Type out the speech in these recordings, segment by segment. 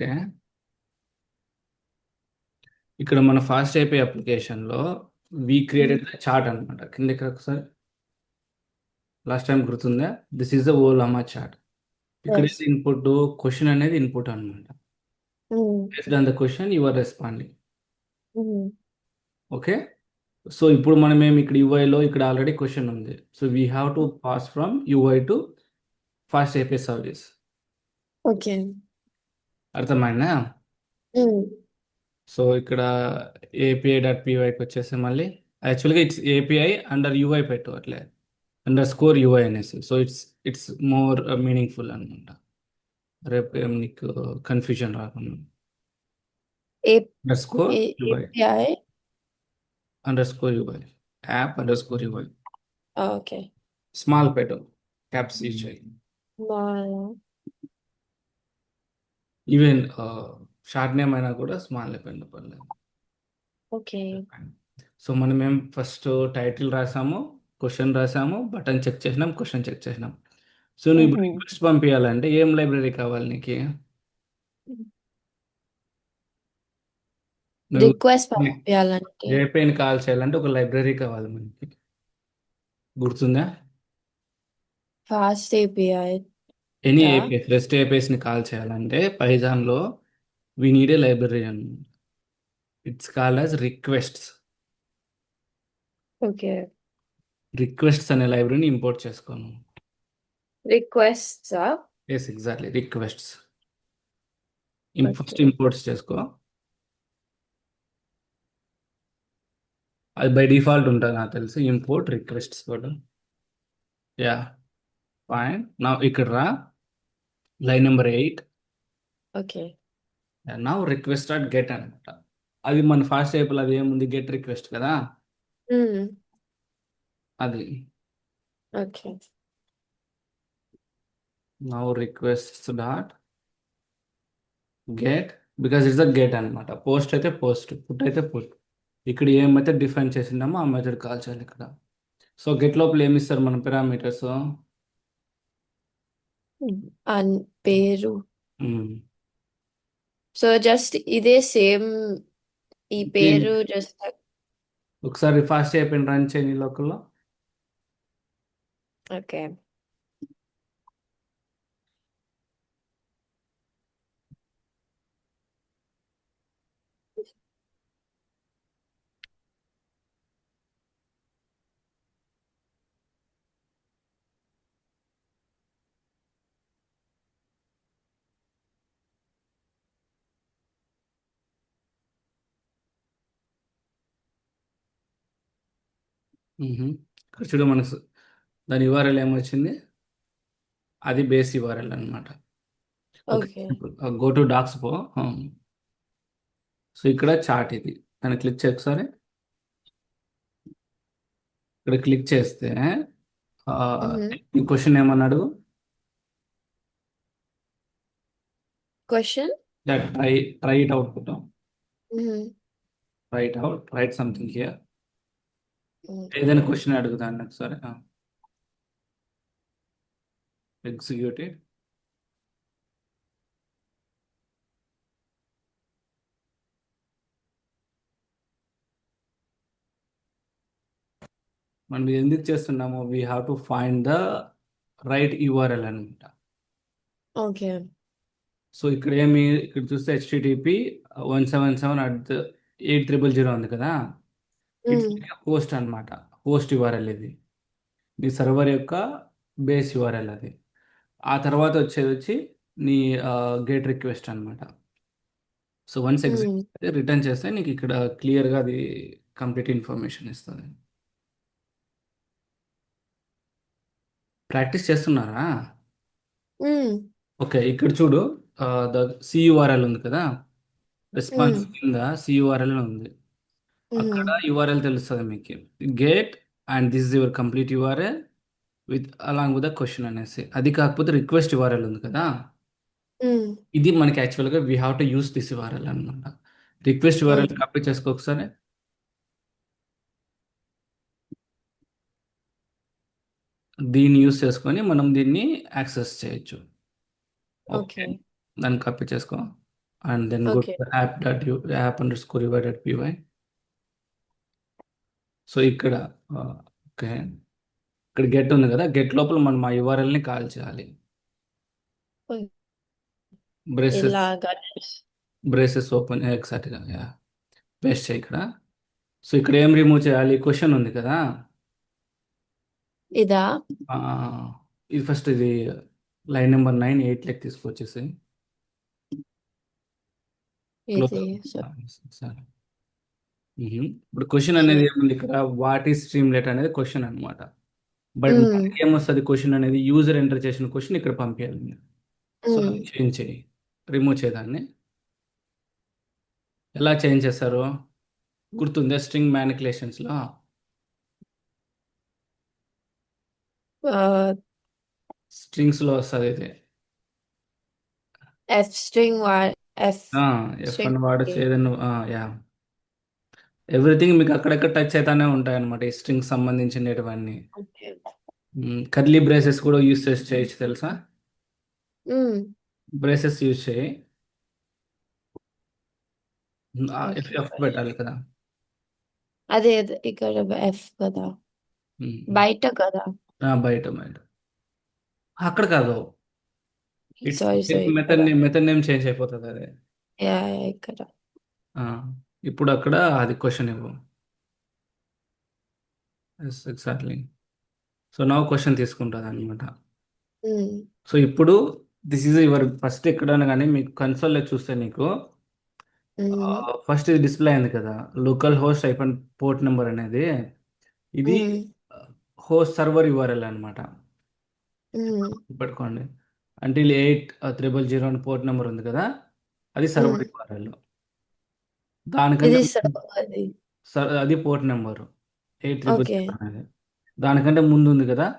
Okay. ఇక్కడ మన fast అయిపోయే అప్లికేషన్లో వి క్రియేటెడ్ చార్ట్ అనమాట కిందకి ఒకసారి? లాస్ట్ టైం గుర్తుందా? This is the Ollama chart. ఇక్కడ. ఇన్పుట్ క్వశ్చన్ అనేది ఇన్పుట్ అనమాట based on the question you are responding okay? So ఇప్పుడు మనం ఏం ఇక్కడ యూఐలో ఇక్కడ ఆల్రెడీ క్వశ్చన్ ఉంది. So we have to pass from UI to fast API service okay. అర్థమైందా? సో ఇక్కడ ఏపీఐ డాట్ పీవైకి వచ్చేసి మళ్ళీ యాక్చువల్గా ఇట్స్ ఏపీఐ అండర్ యూఐ పెట్టు అట్లే. అండర్ స్కోర్ యూఐ అనేసి. So it's it's more meaningful అనమాట రేపు ఏం నీకు కన్ఫ్యూజన్ రాకుండా. Underscore UI API. Underscore UI app underscore UI okay. Small పెట్టు. క్యాప్స్ యూజ్ చేయి. ఈవెన్ షార్ట్ నేమ్ అయినా కూడా స్మాల్ అయిపోయింది పర్లేదు. Okay. సో మనం ఏం ఫస్ట్ టైటిల్ రాసాము క్వశ్చన్ రాసాము బటన్ చెక్ చేసినాం క్వశ్చన్ చెక్ చేసినాం. సో నువ్వు ఇప్పుడు. రిక్వెస్ట్ పంపించాలంటే ఏం లైబ్రరీ కావాలి నీకు? Request పంపించాలంటే ఏపీఐని కాల్ చేయాలంటే ఒక లైబ్రరీ కావాలి మనకి. గుర్తుందా? Fast API. Any. APIs rest ఏపీఎస్ని call చేయాలంటే పైథాన్లో వి నీడ్ ఏ లైబ్రరీ అన్నమాట it's call as requests Okay. Requests అనే లైబ్రరీని ఇంపోర్ట్ చేసుకోను. Ah? Yes exactly requests first. Imports చేసుకో. అది బై డిఫాల్ట్ ఉంటుంది నాకు తెలిసి. ఇంపోర్ట్ రిక్వెస్ట్స్ కూడా. యా ఫైన్ నా ఇక్కడ రా. Line number eight. Okay. నా రిక్వెస్ట్ డాట్ గెట్ అనమాట అది మన ఫాస్ట్ టైపుల్ అది ఏముంది? గెట్ రిక్వెస్ట్ కదా? అది. okay. Now request dot get because it's a get అనమాట పోస్ట్ అయితే పోస్ట్ పుట్ అయితే పుట్ ఇక్కడ ఏ మెథడ్ డిఫైన్ చేసిందామో ఆ మెథడ్ కాల్ చేయాలి ఇక్కడ. సో గెట్ లోపల ఏమి ఇస్తారు మన పారామీటర్స్ And పేరు సో జస్ట్ ఇదే సేమ్ ఈ పేరు జస్ట్ ఒకసారి ఫాస్ట్ అయిపోయిన రన్ చేయని లోకల్లో. ఓకే ఇక్కడ చూడు మనకు దాని యూఆర్ఎల్ ఏమొచ్చింది? అది base URL okay. Okay. Go to docs పో. సో ఇక్కడ చార్ట్ ఇది. దాన్ని క్లిక్ చేయ ఒకసారి. ఇక్కడ క్లిక్ చేస్తే మ్మ్. క్వశ్చన్ ఏమన్నాడు question? That try try it out right out right something here ఏదైనా క్వశ్చన్ అడుగుతాను ఒకసారి ఎగ్జిక్యూటివ్ మనం ఎందుకు చేస్తున్నాము we have to find the right URL అనమాట ఓకే. సో ఇక్కడ ఏమి ఇక్కడ చూస్తే HTTP one seven seven at eight triple zero ఉంది కదా. ఇట్స్ హోస్ట్ అనమాట హోస్ట్ యూఆర్ఎల్ ఇది. నీ సర్వర్ యొక్క బేస్ యూఆర్ఎల్ అది. ఆ తర్వాత వచ్చేది వచ్చి నీ గేట్ రిక్వెస్ట్ అనమాట సో వన్స్ ఎగ్జిక్యూట్ రిటర్న్ చేస్తే నీకు ఇక్కడ క్లియర్గా అది కంప్లీట్ ఇన్ఫర్మేషన్ ఇస్తుంది. ప్రాక్టీస్ చేస్తున్నారా? ఓకే ఇక్కడ చూడు ద సియుఆర్ఎల్ ఉంది కదా? రెస్పాన్స్ కింద సియుఆర్ఎల్ ఉంది. అక్కడ యూఆర్ఎల్ తెలుస్తుంది మీకు. Get and this is your complete URL with along with the question అనేసి అది కాకపోతే రిక్వెస్ట్ యూఆర్ఎల్ ఉంది కదా? ఇది మనకి యాక్చువల్గా we have to use this URL అనమాట రిక్వెస్ట్ యూఆర్ఎల్ కాపీ చేసుకో ఒకసారి. దీన్ని యూస్ చేసుకొని మనం దీన్ని యాక్సెస్ చేయొచ్చు. ఓకే. దాన్ని కాపీ చేసుకో. And then okay. to app dot U app underscore UI dot PY so ఇక్కడ ఓకే. ఇక్కడ గెట్ ఉంది కదా? గెట్ లోపల మనం ఆ యూఆర్ఎల్ని కాల్ చేయాలి. బ్రేసెస్. బ్రేసెస్ ఓపెన్ ఎగ్జాక్ట్గా యా. పేస్ట్ చేయి ఇక్కడ. సో ఇక్కడ ఏం రిమూవ్ చేయాలి? క్వశ్చన్ ఉంది కదా? ఇదా? ఇది ఫస్ట్ ఇది లైన్ నెంబర్ నైన్ ఎయిట్ లెక్ తీసుకొచ్చేసి సరే. ఇప్పుడు క్వశ్చన్ అనేది ఏముంది ఇక్కడ? వాట్ ఈస్ స్ట్రీమ్లెట్ అనేది క్వశ్చన్ అన్నమాట. But hmm. మనకి ఏమొస్తుంది క్వశ్చన్ అనేది? యూజర్ ఎంటర్ చేసిన క్వశ్చన్ ఇక్కడ పంపించాలి మీరు. So hmm. చేంజ్ చేయి. రిమూవ్ చేయదాన్ని ఎలా చేంజ్ చేస్తారు? గుర్తుందా స్ట్రింగ్ మ్యానికులేషన్స్లో ఆ, స్ట్రింగ్స్లో వస్తుంది ఇది. F string f f string అని వాడచ్చు ఏదైనా యా ఎవ్రీథింగ్ మీకు అక్కడక్కడ టచ్ అవుతానే ఉంటాయి అనమాట ఈ స్ట్రింగ్ సంబంధించినటువన్నీ. కర్లీ బ్రేసెస్ కూడా యూస్ చేసి చేయొచ్చు తెలుసా. బ్రేసెస్ యూజ్ చేయి. ఎఫ్ పెట్టాలి కదా. అదే అదే ఇక్కడ ఎఫ్ కదా. బయట కదా. బయట బయట. అక్కడ కాదు. Method name method name change అయిపోతుంది అదే. ఇక్కడ. ఇప్పుడు అక్కడ అది క్వశ్చన్ ఇవ్వు ఎస్ ఎగ్జాక్ట్లీ సో నా క్వశ్చన్ తీసుకుంటుంది అనమాట. సో ఇప్పుడు దిస్ ఈజ్ యువర్ ఫస్ట్ ఎక్కడైనా కానీ మీకు కన్సోల్లో చూస్తే నీకు. ఫస్ట్ ఇది డిస్ప్లే అయింది కదా లోకల్ హోస్ట్ అయిపోయిన పోర్ట్ నెంబర్ అనేది ఇది. హోస్ట్ సర్వర్ యుఆర్ఎల్ అనమాట. పెట్టుకోండి అంటిల్ ఎయిట్ త్రిబుల్ జీరో అని పోర్ట్ నెంబర్ ఉంది కదా అది సర్వర్. యుఆర్ఎల్ దానికంటే ఇది అది సర్- అది port number. Eight triple okay. అనేది. దానికంటే ముందు ఉంది కదా?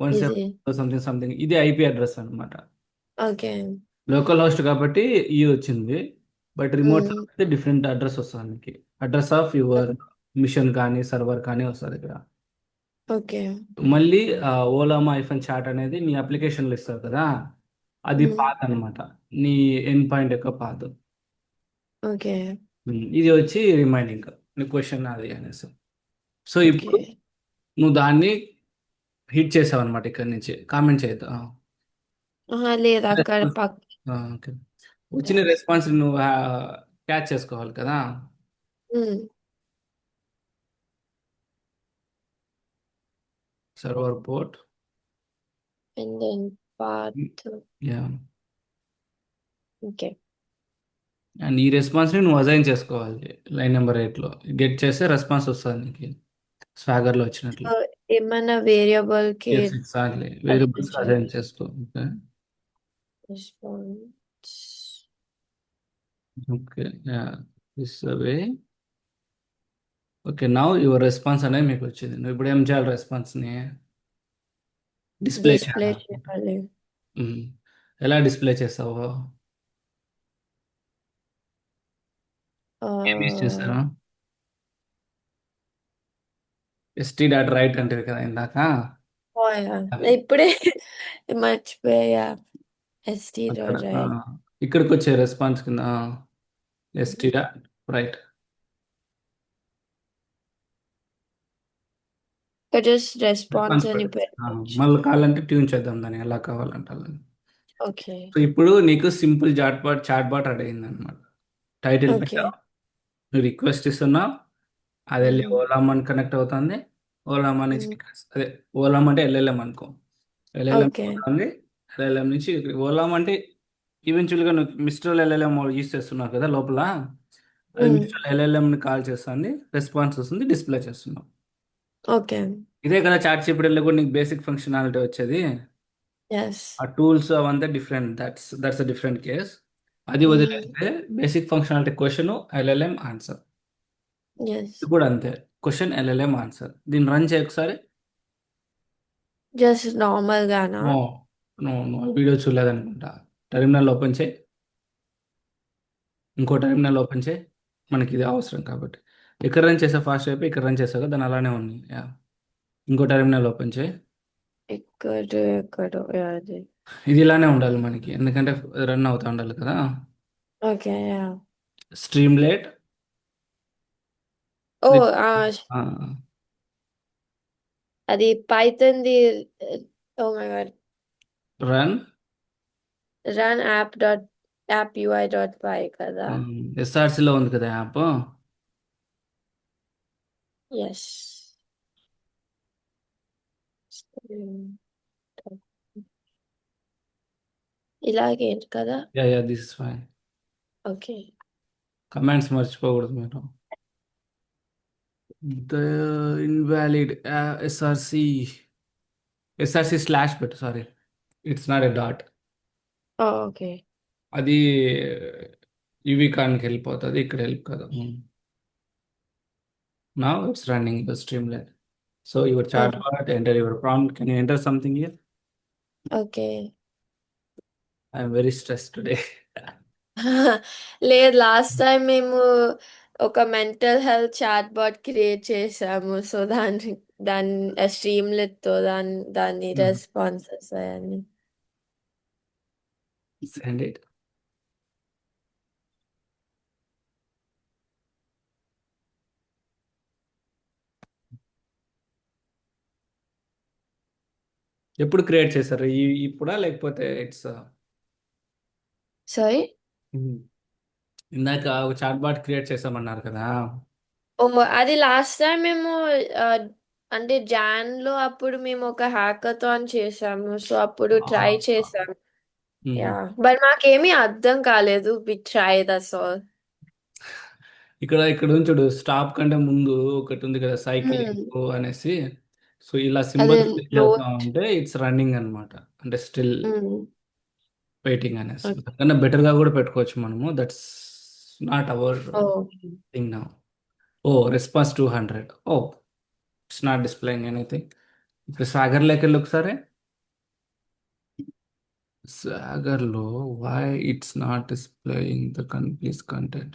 వన్ ఇది సెవెన్ సంథింగ్ సంథింగ్. ఇది ఐపీ అడ్రస్ అనమాట ఓకే. లోకల్ హోస్ట్ కాబట్టి ఈ వచ్చింది. But remote. అయితే డిఫరెంట్ అడ్రస్ వస్తుంది మీకు అడ్రస్ ఆఫ్ యువర్ మిషన్ కానీ సర్వర్ కానీ వస్తుంది ఇక్కడ. ఓకే. మళ్ళీ ఓలామా ఐఫోన్ చాట్ అనేది నీ అప్లికేషన్లో ఇస్తారు కదా? అది మ్మ్. పాత్ అనమాట నీ ఎండ్ పాయింట్ యొక్క పాత్. ఓకే. ఇది వచ్చి రిమైనింగ్ నీ క్వశ్చన్ అది అనేసి. So okay. ఇప్పుడు నువ్వు దాన్ని హిట్ చేసావు అనమాట ఇక్కడ నుంచి. కామెంట్ చేయొద్దు? ఆ, ఆహా, లేదు అక్కడ రెస్పాన్స్ పక్క ఆ, ఓకే. వచ్చిన రెస్పాన్స్ నువ్వు క్యాచ్ చేసుకోవాలి కదా. సర్వర్ పోర్ట్ అండ్ ఈ రెస్పాన్స్ని నువ్వు అజైన్ చేసుకోవాలి లైన్ నెంబర్ ఎయిట్లో గెట్ చేస్తే రెస్పాన్స్ వస్తుంది నీకు. స్వాగర్లో వచ్చినట్లు. ఏమైనా వేరియబుల్కి ఎగ్జాక్ట్లీ వేరియబుల్స్ అజైన్ చేసుకో okay? Response okay yeah. This way okay now your response అనేది మీకు వచ్చింది. నువ్వు ఇప్పుడు ఏం చేయాలి రెస్పాన్స్ని డిస్ప్లే డిస్ప్లే చేయాలి. ఎలా డిస్ప్లే చేస్తావు? ఏం ఎస్టీ డాట్ రైట్ అంటే కదా ఇందాక. అది. ఇప్పుడే మర్చిపోయా. ఎస్టీ అక్కడ ఆ, రైట్ ఇక్కడికి వచ్చే రెస్పాన్స్ కింద ST dot write just response response అని పెట్టచ్చు మళ్ళీ కావాలంటే ట్యూన్ చేద్దాం దాన్ని. ఎలా కావాలంటే అలా. ఓకే సో ఇప్పుడు నీకు simple chat bot chat bot అడిగింది అనమాట టైటిల్ ఓకే పెట్టావు రిక్వెస్ట్ ఇస్తున్నావు అది వెళ్ళి ఓలామన్ కనెక్ట్ అవుతుంది. ఓలామా నుంచి అదే ఓలామ్ అంటే ఎల్ఎల్ఎం అనుకో. ఎల్ఎల్ఎం అవుతుంది ఎల్ఎల్ఎం నుంచి ఓలామ్ అంటే ఈవెన్చువల్గా నువ్వు మిస్టర్ ఎల్ఎల్ఎం యూస్ చేస్తున్నావు కదా లోపల. అది మిస్టర్ ఎల్ఎల్ఎంని కాల్ చేస్తుంది రెస్పాన్స్ వస్తుంది డిస్ప్లే చేస్తున్నావు ఓకే. ఇదే కదా చాట్ చెప్పడంలో కూడా నీకు బేసిక్ ఫంక్షనాలిటీ వచ్చేది. ఎస్ ఆ టూల్స్ అవంతా different that's that's a different case అది వదిలేస్తే basic functionality question LLM answer yes ఇది కూడా అంతే. క్వశ్చన్ ఎల్ఎల్ఎం ఆన్సర్ దీన్ని రన్ చేయ ఒకసారి. జస్ట్ నార్మల్ గానా? నో నో నో వీడియో చూడలేదనుకుంటా. టెర్మినల్ ఓపెన్ చేయి. ఇంకో టెర్మినల్ ఓపెన్ చేయి. మనకి ఇది అవసరం కాబట్టి. ఇక్కడ రన్ చేసే ఫాస్ట్ అయిపోయి ఇక్కడ రన్ చేసావు కదా దాని అలానే ఉంది. యా ఇంకో టెర్మినల్ ఓపెన్ చేయి. ఇక్కడ ఎక్కడ అది. ఇది ఇలానే ఉండాలి మనకి. ఎందుకంటే రన్ అవుతా ఉండాలి కదా. Oh, With, uh, uh, అది Python the oh my god. run. Run app dot app UI dot PY కదా. ఎస్ఆర్సిలో ఉంది కదా యాప్. ఎస్ ఇలాగేంటి కదా? Yeah yeah this is fine okay commands మర్చిపోకూడదు మీరు. The invalid SRC SRC slash పెట్టు sorry it's not a dot okay అది యువి కాన్కి వెళ్ళిపోతుంది ఇక్కడ వెళ్ళి కదా. నా it's running the stream line so your chat bot enter your prompt can you enter something here okay I'm very stress today లేదు last time మేము ఒక mental health chat bot create చేసాము సో దాని దాని స్ట్రీమ్లెట్తో దాని దాని Hmm. రెస్పాన్సెస్ అవన్నీ. సెండ్ ఇట్ ఎప్పుడు క్రియేట్ చేశారు? ఈ ఇప్పుడా? లేకపోతే ఇట్స్ సారీ ఇందాక ఒక చాట్ బాట్ క్రియేట్ చేసామన్నారు కదా. ఓ అది లాస్ట్ టైం మేము ఆ, అంటే జాన్లో అప్పుడు మేము ఒక హ్యాకథాన్ చేసాము. సో అప్పుడు ట్రై. చేసాము. యా. బట్ మాకేమీ అర్థం కాలేదు. వి ట్రై దట్స్ ఆల్ ఇక్కడ ఇక్కడ ఉంది చూడు స్టాప్ కంటే ముందు ఒకటి ఉంది కదా సైక్లింగ్ అనేసి. సో ఇలా సింబల్ అదే. ఉంటే ఇట్స్ రన్నింగ్ అన్నమాట. అంటే స్టిల్. వెయిటింగ్ అనేసి. Okay. దానికన్నా better గా కూడా పెట్టుకోవచ్చు మనము. That's not our Oh. Thing now oh response two hundred oh it's not displaying anything ఇప్పుడు సాగర్లోకి వెళ్ళి ఒకసారి సాగర్లో why it's not displaying the please content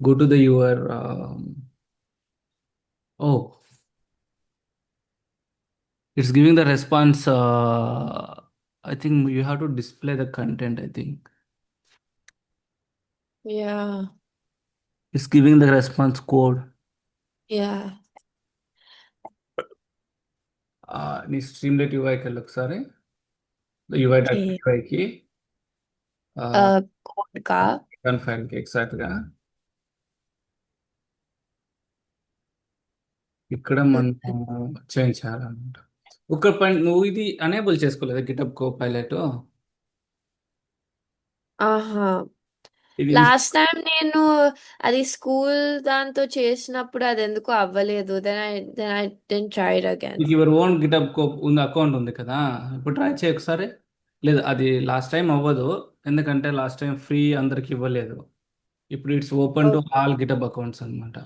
the your um, oh it's giving the response uh, i think you have to display the content i think Yeah. it's giving the response code Yeah. uh నీ స్ట్రీమ్లెట్ UI కి వెళ్ళి ఒకసారి UI dot Okay. UI కి Uh, code ka. Run file కి exact గా ఇక్కడ మనం change చేయాలన్నమాట ఒక పని నువ్వు ఇది అనేబుల్ చేసుకోలేదు గిటప్ కో పైలట్ ఆహా. ఇది లాస్ట్ టైం నేను అది స్కూల్ దాంతో చేసినప్పుడు అది ఎందుకు అవ్వలేదు. Then I then I didn't try it again నీకు యువర్ ఓన్ గిటప్ కో ఉంది అకౌంట్ ఉంది కదా? ఇప్పుడు ట్రై చేయి ఒకసారి. లేదు అది లాస్ట్ టైం అవ్వదు. ఎందుకంటే లాస్ట్ టైం ఫ్రీ అందరికి ఇవ్వలేదు. ఇప్పుడు it's open to all GitHub accounts అనమాట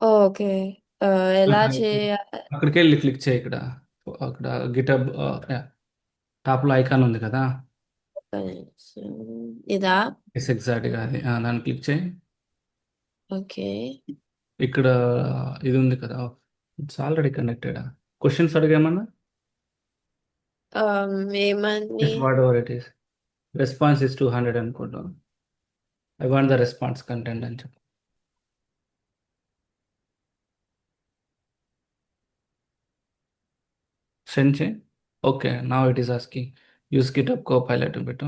ఓకే ఎలా చేయాలి అక్కడికి వెళ్ళి క్లిక్ చేయి ఇక్కడ. అక్కడ గిటప్ టాప్లో ఐకాన్ ఉంది కదా. ఇదా? ఎస్ అది. ఆ, దాన్ని క్లిక్ చేయి. ఓకే. ఇక్కడ ఇది ఉంది కదా. ఇట్స్ ఆల్రెడీ కనెక్టెడ్ క్వశ్చన్స్ అడిగేమన్నా? ఏమని whatever it is response is two hundred అనుకుంటాం. I want the response content అని చెప్పి. సెండ్ చేయి ఓకే నా it is asking use GitHub Copilot పెట్టు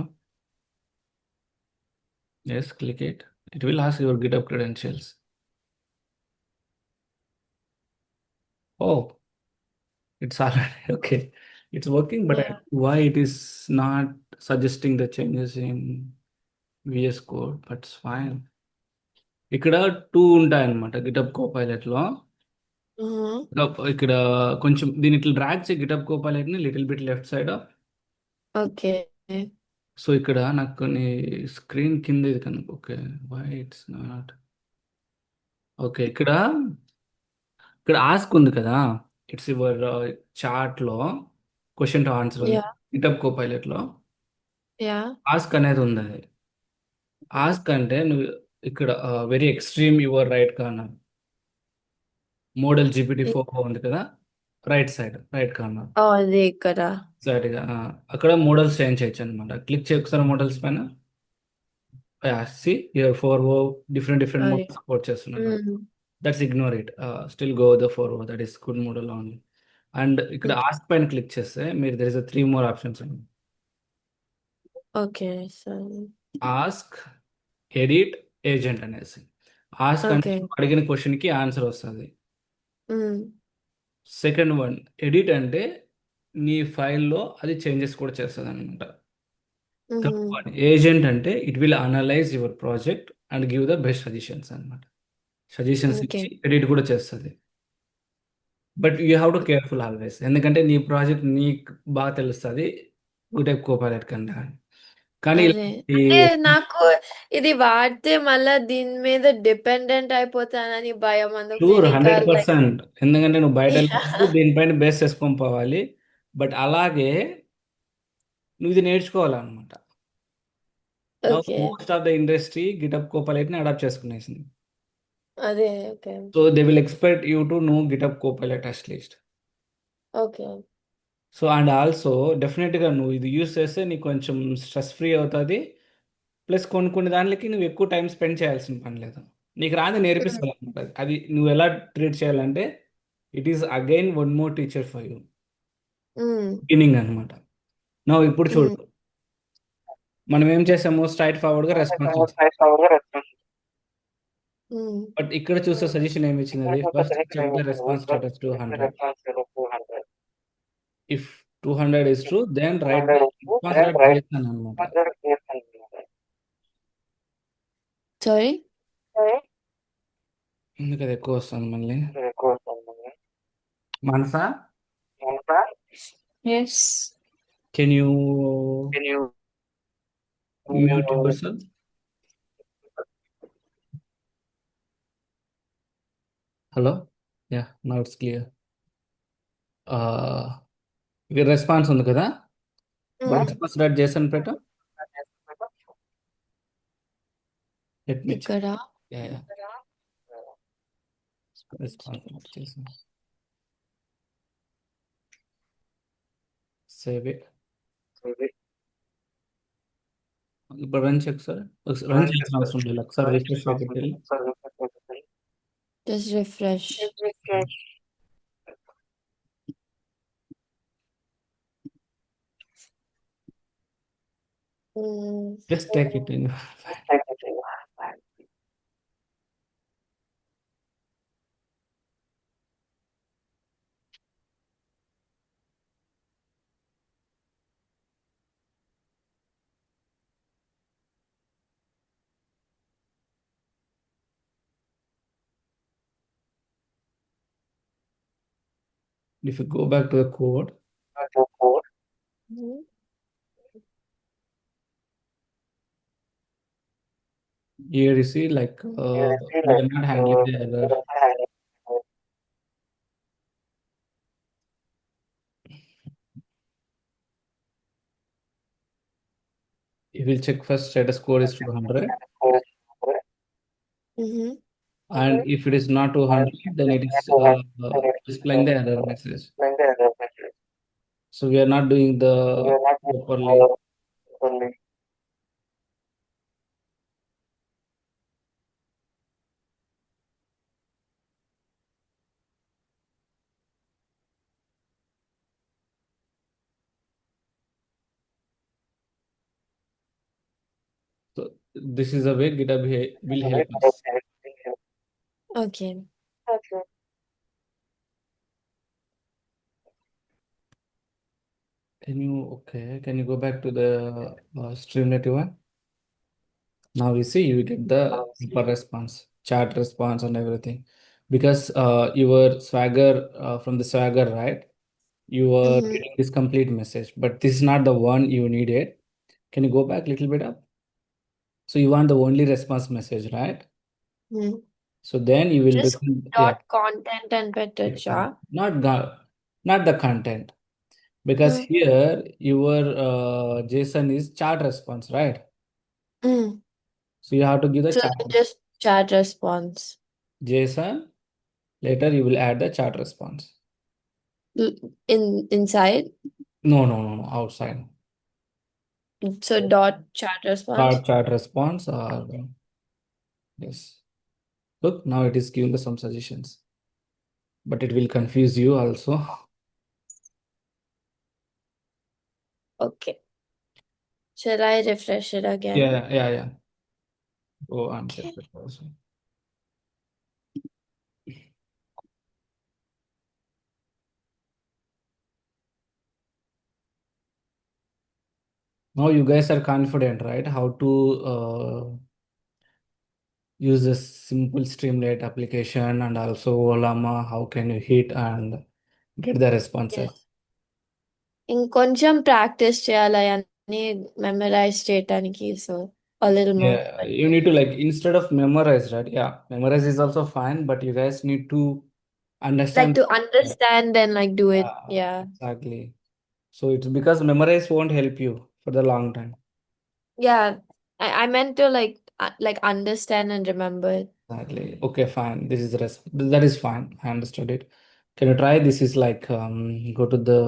yes click it it will ask your GitHub credentials oh it's already okay it's working but I Yeah. don't know why it is not suggesting the changes in VS Code but it's fine ఇక్కడ two ఉంటాయి అనమాట get-up Copilot లో Mhm. ఇక్కడ- కొంచెం దీని ఇట్లా drag చేయి GitHub కోపైలట్ని little bit left side okay so ఇక్కడ నాకు కొన్ని స్క్రీన్ కింద ఇది కనుక okay why it's not okay ఇక్కడ ఇక్కడ ఆస్క్ ఉంది కదా? ఇట్స్ యువర్ చార్ట్లో క్వశ్చన్ టు ఆన్సర్ ఉంది. గిటప్ కోపైలట్లో. యా ఆస్క్ అనేది ఉంది. అది ఆస్క్ అంటే నువ్వు ఇక్కడ very extreme your right corner model GPT four ఉంది కదా రైట్ సైడ్ రైట్ కార్నర్ అది ఇక్కడ. సైడ్గా అక్కడ మోడల్స్ చేంజ్ చేయొచ్చు అనమాట క్లిక్ చేయి ఒకసారి మోడల్స్ పైన see your four O different different. Model support చేస్తున్నాను Mm. That's ignore it still go the four O that is good model only and ఇక్కడ. ఆస్క్ పైన క్లిక్ చేస్తే మీరు there is three more options అండి sorry. Ask edit agent అనేసి. Ask అంటే అడిగిన క్వశ్చన్కి ఆన్సర్ వస్తుంది. సెకండ్ వన్ ఎడిట్ అంటే నీ ఫైల్లో అది చేంజెస్ కూడా చేస్తుంది అనమాట థర్డ్. వన్ ఏజెంట్ అంటే it will analyze your project and give the best suggestions అనమాట సజెషన్స్. ఇచ్చి ఎడిట్ కూడా చేస్తుంది. But you have to careful always. ఎందుకంటే నీ ప్రాజెక్ట్ నీకు బాగా తెలుస్తుంది గుటెక్ కోపైలట్ కన్నా కానీ అంటే నాకు ఇది వాడితే మళ్ళా దీని మీద డిపెండెంట్ అయిపోతానని భయం అందుకు షూర్ హండ్రెడ్ పర్సెంట్ ఎందుకంటే నువ్వు బయట వెళ్ళినప్పుడు దీనిపైన బేస్ చేసుకొని పోవాలి. బట్ అలాగే నువ్వు ఇది నేర్చుకోవాలన్నమాట. Most of the industry GitHub కోపైలట్ని adapt చేసుకునేసింది. అదే okay so they will expect you to know GitHub Copilot at least okay so and also డెఫినెట్గా నువ్వు ఇది యూస్ చేస్తే నీకు కొంచెం స్ట్రెస్ ఫ్రీ అవుతుంది. ప్లస్ కొన్ని కొన్ని దానికి నువ్వు ఎక్కువ టైం స్పెండ్ చేయాల్సిన పని లేదు. నీకు రాని నేర్పిస్తారు అనమాట అది నువ్వు ఎలా ట్రీట్ చేయాలంటే it is again one more teacher for you. Beginning అనమాట నా ఇప్పుడు చూడు. మనం ఏం చేసాము స్ట్రైట్ ఫార్వర్డ్గా రెస్పాన్స్ ఇచ్చాం Mm. బట్ ఇక్కడ చూస్తే సజెషన్ ఏమి ఇచ్చినది first response status two hundred if two hundred is true then write response dot చేస్తాను అనమాట Sorry? ఎందుకు అది ఎక్కువ వస్తుంది మళ్ళీ Manasa Yes. Can you mute yourself hello yeah now it's clear ఇది రెస్పాన్స్ ఉంది కదా? Mm. రెస్పాన్స్ డాట్ చేసాను పెట్ట లెట్ మీ ఇక్కడ. యా యా రెస్పాన్స్ డాట్ చేసాను సేవ్ ఇట్ ఇప్పుడు రన్ చెక్ సార్ రన్ చేయాల్సిన అవసరం లేదు ఒకసారి రిఫ్రెష్ పెట్టి just refresh. Just take it in. If you go back to the code, mm -hmm. Here you see like uh, we are not handling the error you will check first status code is 200 Mhm. and if it is not 200 then it is uh, uh, displaying the error message so we are not doing the properly so this is the way github he- will help us. Okay. can you okay can you go back to the uh, Streamlit one now you see you get the proper response chat response and everything. Because uh, your swagger uh, from the swagger right? You are Mhm. getting this complete message but this is not the one you needed. Can you go back a little bit up so you want the only response message, right? Hmm. So then you will Just become, yeah, Dot content and better job. not the not the content. Because hmm. here your uh, JSON is chat response, right? Mm. So you have to give the So just chat response. JSON. Later you will add the chat response. In inside. No, no, no, no, outside. So dot chat response. Dot chat response or yes. Look, now it is giving us some suggestions, but it will confuse you also. Okay. Shall I refresh it again? Yeah, yeah, yeah. Go and check it also. Now you guys are confident, right? How to uh, use this simple Streamlit application and also Olama. How can you hit and get the responses? Yes. ఇంకొంచెం practice చేయాలి అన్ని memorise చేయటానికి so a little more. Yeah, you need to like instead of memorize, right? Yeah, memorize is also fine, but you guys need to Like understand. to understand and like do it. Yeah, Yeah. exactly. So it's because memorize won't help you for the long time. Yeah. I, I meant to like uh, like understand and remember it. Exactly. Okay, fine. This is the rest. That is fine. I understood it. Can you try? This is like um, go to the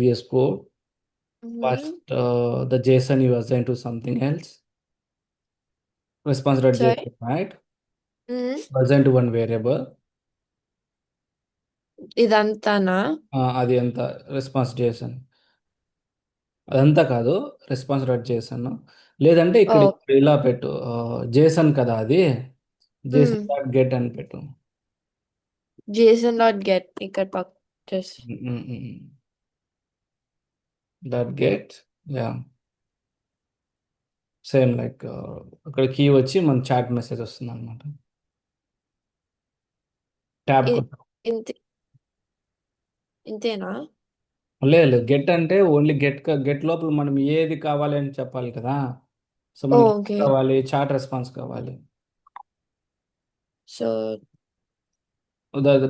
VS Code. Mhm. First, uh, the JSON you assign to something else. Response.json, Sorry? right? Mhm. Assign to one variable. ఇదంతానా ఆ, అది ఎంత response Jason అదంతా కాదు response dot Jason లేదంటే ఇక్కడ ఓ. ఇలా పెట్టు Jason కదా అది? జేసన్. డాట్ గెట్ అని పెట్టు. జేసన్ డాట్ గెట్ ఇక్కడ just dot get yeah same like అక్కడ కీ వచ్చి మన చాట్ మెసేజ్ వస్తుంది అనమాట ట్యాబ్ ఇ- ఇంతే ఇంతేనా? లేదు లేదు. గెట్ అంటే ఓన్లీ గెట్ గెట్ లోపల మనం ఏది కావాలి అని చెప్పాలి కదా? సో మనకి ఓకే. కావాలి చాట్ రెస్పాన్స్ కావాలి. సో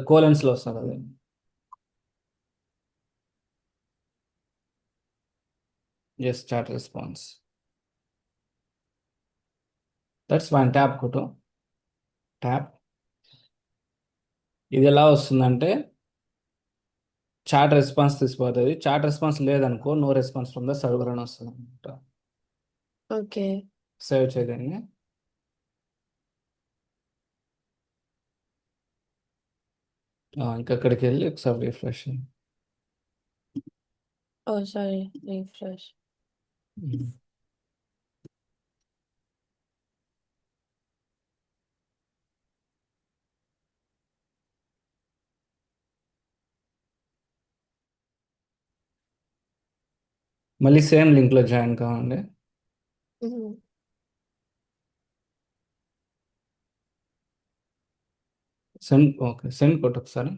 కోలెన్స్లో వస్తుంది అది. Yes chat response. That's fine tap కొట్టు. ట్యాప్ ఇది ఎలా వస్తుందంటే చాట్ రెస్పాన్స్ తీసిపోతుంది. చాట్ రెస్పాన్స్ లేదనుకో no response from the server అని వస్తుంది అనమాట ఓకే. సేవ్ చేయదండి ఇంకా అక్కడికి వెళ్ళి ఒకసారి రిఫ్రెష్ ఓ సారీ. రిఫ్రెష్. మళ్ళీ సేమ్ లింక్లో జాయిన్ కావండి సెండ్ ఓకే సెండ్ కొట్టు ఒకసారి